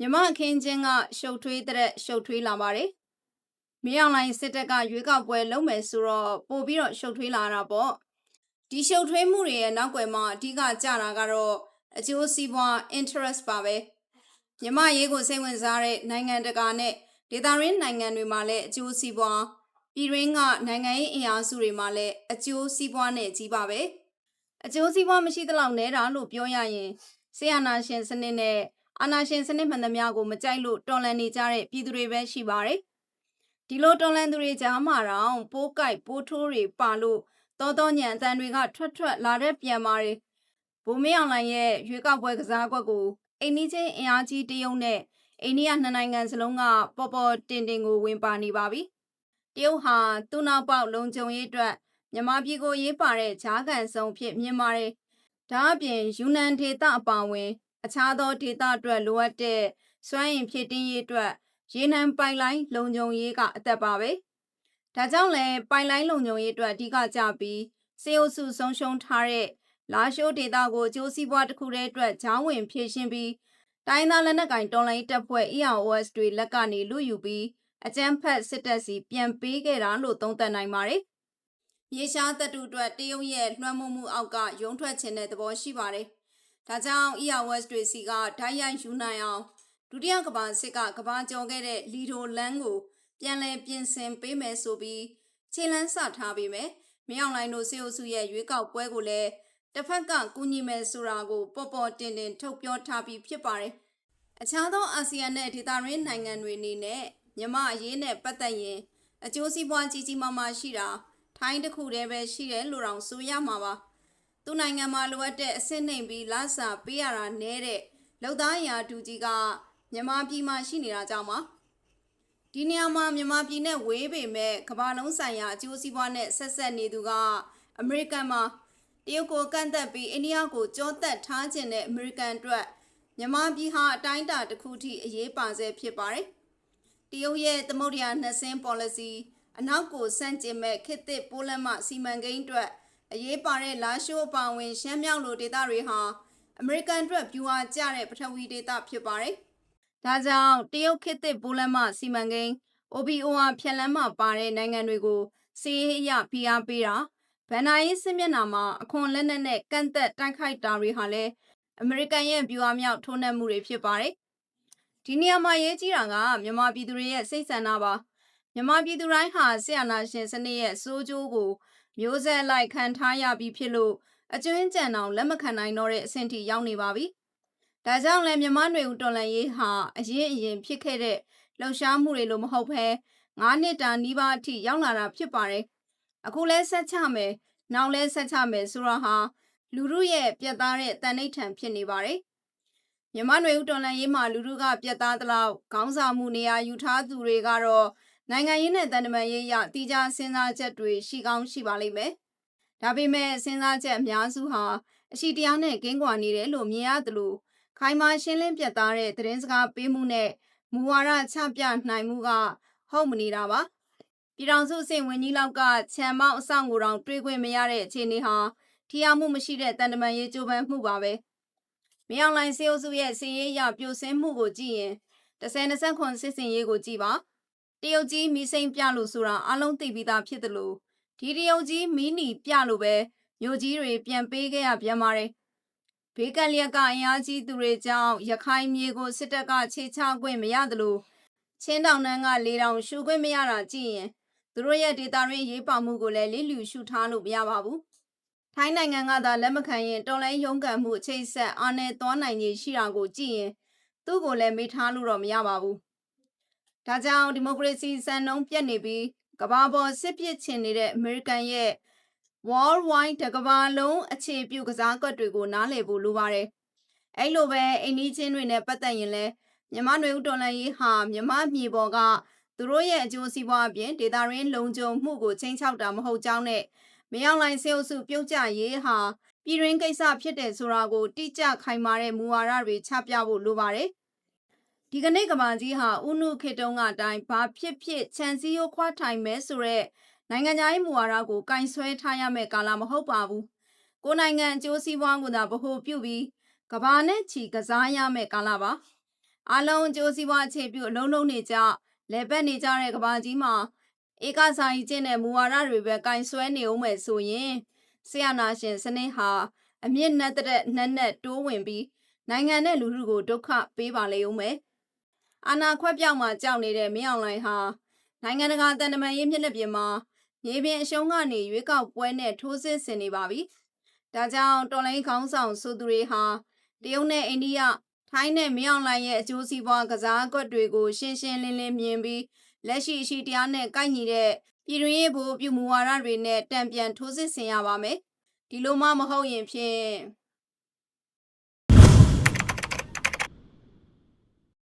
မြမအခင်းချင်းကရှုပ်ထွေးတဲ့ရှုပ်ထွေးလာပါတယ်။မြေအောင်လိုင်းစစ်တပ်ကရွေးကောက်ပွဲလုပ်မယ်ဆိုတော့ပို့ပြီးတော့ရှုပ်ထွေးလာတာပေါ့။ဒီရှုပ်ထွေးမှုတွေရဲ့နောက်ွယ်မှာအဓိကကြတာကတော့အကျိုးစီးပွား interest ပါပဲ။မြမရေးကိုစိတ်ဝင်စားတဲ့နိုင်ငံတကာနဲ့ဒေသရင်းနိုင်ငံတွေမှာလည်းအကျိုးစီးပွားပြည်တွင်းကနိုင်ငံရေးအင်အားစုတွေမှာလည်းအကျိုးစီးပွားနဲ့ကြီးပါပဲ။အကျိုးစီးပွားမရှိသလောက်နဲတာလို့ပြောရရင်ဆီယနာရှင်စနစ်နဲ့ အာနာရှင်စနစ်မှန်သမျှကိုမကြိုက်လို့တော်လန်နေကြတဲ့ပြည်သူတွေပဲရှိပါတယ်။ဒီလိုတော်လန်သူတွေကြားမှာတော့ပိုးကြိုက်ပိုးထိုးတွေပါလို့တော်တော်ညံအတန်တွေကထွက်ထွက်လာတဲ့ပြန်ပါတယ်။ဘုံမင်းအောင်လိုင်ရဲ့ရွေးကောက်ပွဲကစားကွက်ကိုအိန္ဒိချင်းအင်အားကြီးတရုတ်နဲ့အိန္ဒိယနှစ်နိုင်ငံစလုံးကပေါ်ပေါ်တင်တင်ကိုဝင်ပါနေပါပြီ။တရုတ်ဟာသူ့နောက်ပေါက်လုံခြုံရေးအတွက်မြန်မာပြည်ကိုရေးပါတဲ့ဂျားကန်ဆောင်ဖြစ်မြင်ပါတယ်။ဒါအပြင်ယူနန်ဒေသအပါအဝင် အခြားသောဒေသအတွက်လိုအပ်တဲ့စွမ်းအင်ဖြည့်တင်းရေးအတွက်ရေနံပိုက်လိုင်းလုံခြုံရေးကအသက်ပါပဲ။ဒါကြောင့်လည်းပိုက်လိုင်းလုံခြုံရေးအတွက်အဓိကကြပြီးစေအုပ်စုဆုံးရှုံးထားတဲ့လာရှိုးဒေသကိုအကျိုးစီးပွားတစ်ခုတည်းအတွက်ဂျောင်းဝင်ဖြည့်ရှင်းပြီးတိုင်းသားလက်နက်ကင်တော်လိုင်းတပ်ဖွဲ့ EOS တွေလက်ကနေလူယူပြီးအကြမ်းဖက်စစ်တပ်စီပြန်ပေးခဲ့တာလို့သုံးသပ်နိုင်ပါတယ်။ရေရှားတပ်တူအတွက်တရုတ်ရဲ့လွှမ်းမိုးမှုအောက်ကရုံထွက်ခြင်းတဲ့သဘောရှိပါတယ်။ ဒါကြောင့် EOS တွေစီကဓာတ်ရိုက်ယူနိုင်အောင်ဒုတိယကမ္ဘာစစ်ကကမ္ဘာကျော်ခဲ့တဲ့လီဒိုလန်းကိုပြန်လည်ပြင်ဆင်ပေးမယ်ဆိုပြီးခြေလန်းစထားပေးမယ်။မြောင်လိုင်းတို့စေအုပ်စုရဲ့ရွေးကောက်ပွဲကိုလည်းတစ်ဖက်ကကူညီမယ်ဆိုတာကိုပေါ်ပေါ်တင်တင်ထုတ်ပြောထားပြီးဖြစ်ပါတယ်။အခြားသောအာဆီယံနဲ့ဒေသရင်းနိုင်ငံတွေအနေနဲ့မြမအရေးနဲ့ပတ်သက်ရင်အကျိုးစီးပွားကြီးကြီးမားမားရှိတာထိုင်းတစ်ခုတည်းပဲရှိတယ်လို့တောင်ဆိုရမှာပါ။ သူ့နိုင်ငံမှာလိုအပ်တဲ့အဆင့်နှိမ်ပြီးလစာပေးရတာနဲတဲ့လောက်သားရာဒူကြီးကမြန်မာပြည်မှာရှိနေတာကြောင့်ပါ။ဒီနေရာမှာမြန်မာပြည်နဲ့ဝေးပေမဲ့ကမ္ဘာလုံးဆိုင်ရာအကျိုးစီးပွားနဲ့ဆက်ဆက်နေသူကအမေရိကန်မှာတရုတ်ကိုကန့်သက်ပြီးအိန္ဒိယကိုကြောသက်ထားခြင်းတဲ့အမေရိကန်အတွက်မြန်မာပြည်ဟာအတိုင်းအတာတစ်ခုထိအရေးပါဆဲဖြစ်ပါတယ်။တရုတ်ရဲ့သမုဒ္ဒရာနှစင်း policy အနောက်ကိုစန့်ကျင်မဲ့ခေတ်သစ်ပိုးလမ်းမစီမံကိန်းအတွက် အရေးပါတဲ့လာရှိုးအပါဝင်ရှမ်းမြောက်လိုဒေသတွေဟာအမေရိကန်အတွက်ပြူဟာကျတဲ့ပထဝီဒေသဖြစ်ပါတယ်။ဒါကြောင့်တရုတ်ခေတ်သစ်ပိုးလမ်းမစီမံကိန်း OBOR ဖြက်လမ်းမပါတဲ့နိုင်ငံတွေကိုစီးရေးအရဖိအားပေးတာဗန်နာရေးစစ်မျက်နှာမှာအခွန်လက်နက်နဲ့ကန့်သက်တိုက်ခိုက်တာတွေဟာလည်းအမေရိကန်ရဲ့ဗျူဟာမြောက်ထိုးနှက်မှုတွေဖြစ်ပါတယ်။ဒီနေရာမှာရေးကြီးတာကမြန်မာပြည်သူတွေရဲ့စိတ်ဆန္ဒပါမြန်မာပြည်သူတိုင်းဟာဆီယနာရှင်စနစ်ရဲ့စိုးကျိုးကို မျိုးဆက်လိုက်ခံထားရပြီးဖြစ်လို့အကျွင်းကြံအောင်လက်မခံနိုင်တော့တဲ့အဆင့်ထိရောက်နေပါပြီ။ဒါကြောင့်လည်းမြန်မာຫນွေဦးတော်လန်ရေးဟာအရင်အရင်ဖြစ်ခဲ့တဲ့လှုပ်ရှားမှုတွေလိုမဟုတ်ဘဲ၅နှစ်တာနီးပါးအထိရောက်လာတာဖြစ်ပါတယ်။အခုလဲဆက်ချမယ်။နောက်လဲဆက်ချမယ်ဆိုတော့ဟာလူမှုရဲ့ပြတ်သားတဲ့တန်ဋိဌံဖြစ်နေပါတယ်။မြမနွေဦးတော်လန်ရေးမှာလူမှုကပြတ်သားသလောက်ခေါင်းဆောင်မှုနေရာယူထားသူတွေကတော့ နိုင်ငံရေးနဲ့တန်တမာရေးရတိကျစဉ်းစားချက်တွေရှိကောင်းရှိပါလိမ့်မယ်။ဒါပေမဲ့စဉ်းစားချက်အများစုဟာအရှိတရားနဲ့ကင်းကွာနေတယ်လို့မြင်ရသလိုခိုင်မာရှင်းလင်းပြတ်သားတဲ့သတင်းစကားပေးမှုနဲ့မူဝါဒချပြနိုင်မှုကဟုတ်မနေတာပါ။ပြည်တော်စုစင်ဝင်ကြီးလောက်ကခြံမောက်အဆောင်ကိုတောင်တွေးခွင့်မရတဲ့အခြေအနေဟာထီအောင်မှုမရှိတဲ့တန်တမန်ရေးကြိုးပမ်းမှုပါပဲ။မြောင်လိုင်းစေအုပ်စုရဲ့စီရေးရပြိုဆင်းမှုကိုကြည့်ရင်10 29စစ်စင်ရေးကိုကြည့်ပါ။ တရုတ်ကြီးမီးစိမ်ပြလို့ဆိုတာအလုံးသိပြီးသားဖြစ်တယ်လို့ဒီတရုတ်ကြီးမီးနီပြလို့ပဲမြို့ကြီးတွေပြန်ပေးခဲ့ရပြန်ပါတယ်။ဘေးကလျက်ကအင်အားကြီးသူတွေကြောင့်ရခိုင်မြေကိုစစ်တပ်ကခြေချခွင့်မရတယ်လို့ချင်းတောင်နှန်းကလေတောင်ရှူခွင့်မရတာကြည့်ရင်သူတို့ရဲ့ဒေတာရင်းရေးပါမှုကိုလည်းလိလူရှုထားလို့မရပါဘူး။ထိုင်းနိုင်ငံကသာလက်မခံရင်တော်လိုင်းရုံးကန်မှုချိတ်ဆက်အာနယ်သွားနိုင်ကြီးရှိတာကိုကြည့်ရင်သူ့ကိုလည်းမေ့ထားလို့တော့မရပါဘူး။ ဒါကြောင့်ဒီမိုကရေစီစံနှုန်းပြတ်နေပြီးကမ္ဘာပေါ်စစ်ပစ်ချင်နေတဲ့အမေရိကန်ရဲ့ worldwide တကမ္ဘာလုံးအခြေပြုကစားကွက်တွေကိုနားလည်ဖို့လိုပါတယ်။အဲ့လိုပဲအိန္ဒိချင်းတွေနဲ့ပတ်သက်ရင်လည်းမြမနွေဦးတော်လန်ရေးဟာမြမမြေပေါ်ကသူတို့ရဲ့အကျိုးစီးပွားအပြင်ဒေတာရင်းလုံခြုံမှုကိုချိန်ချောက်တာမဟုတ်ကြောင်းနဲ့မရောက်လိုင်းစေအုပ်စုပြုတ်ကျရေးဟာပြည်ရင်းကိစ္စဖြစ်တယ်ဆိုတာကိုတိကျခိုင်မာတဲ့မူဝါဒတွေချပြဖို့လိုပါတယ်။ ဒီကနေ့ကဘာကြီးဟာဥနုခေတုံးကအတိုင်းဘာဖြစ်ဖြစ်ခြံစည်းရိုးခွားထိုင်မဲဆိုတဲ့နိုင်ငံခြားရေးမူဝါဒကိုကင်ဆွဲထားရမယ့်ကာလမဟုတ်ပါဘူး။ကိုနိုင်ငံအကျိုးစီးပွားကိုသာဗဟိုပြုပြီးကဘာနဲ့ချီကစားရမယ့်ကာလပါ။အားလုံးအကျိုးစီးပွားအခြေပြုအလုံးလုံးနေကြလဲပတ်နေကြတဲ့ကဘာကြီးမှာဧကစာကြီးကျင့်တဲ့မူဝါဒတွေပဲကင်ဆွဲနေအောင်မယ်ဆိုရင်ဆရာနာရှင်စနစ်ဟာအမြင့်နဲ့တဲ့နှက်နဲ့တိုးဝင်ပြီးနိုင်ငံနဲ့လူထုကိုဒုက္ခပေးပါလေဦးမယ် အာနာခွက်ပြောက်မှာကြောက်နေတဲ့မင်းအောင်လှိုင်ဟာနိုင်ငံတကာတန်တမာရေးမျက်နှာပြင်မှာမြေပြင်အရှုံးကနေရွေးကောက်ပွဲနဲ့ထိုးစစ်ဆင်နေပါပြီဒါကြောင့်တော်လိုင်းခေါင်းဆောင်ဆိုသူတွေဟာတရုတ်နဲ့အိန္ဒိယထိုင်းနဲ့မင်းအောင်လှိုင်ရဲ့အကျိုးစီးပွားကစားကွက်တွေကိုရှင်းရှင်းလင်းလင်းမြင်ပြီးလက်ရှိအရှိတရားနဲ့ကိုက်ညီတဲ့ပြည်တွင်းရေးဘိုးပြုမူဝါဒတွေနဲ့တံပြန်ထိုးစစ်ဆင်ရပါမယ်။ဒီလိုမှမဟုတ်ရင်ဖြင့်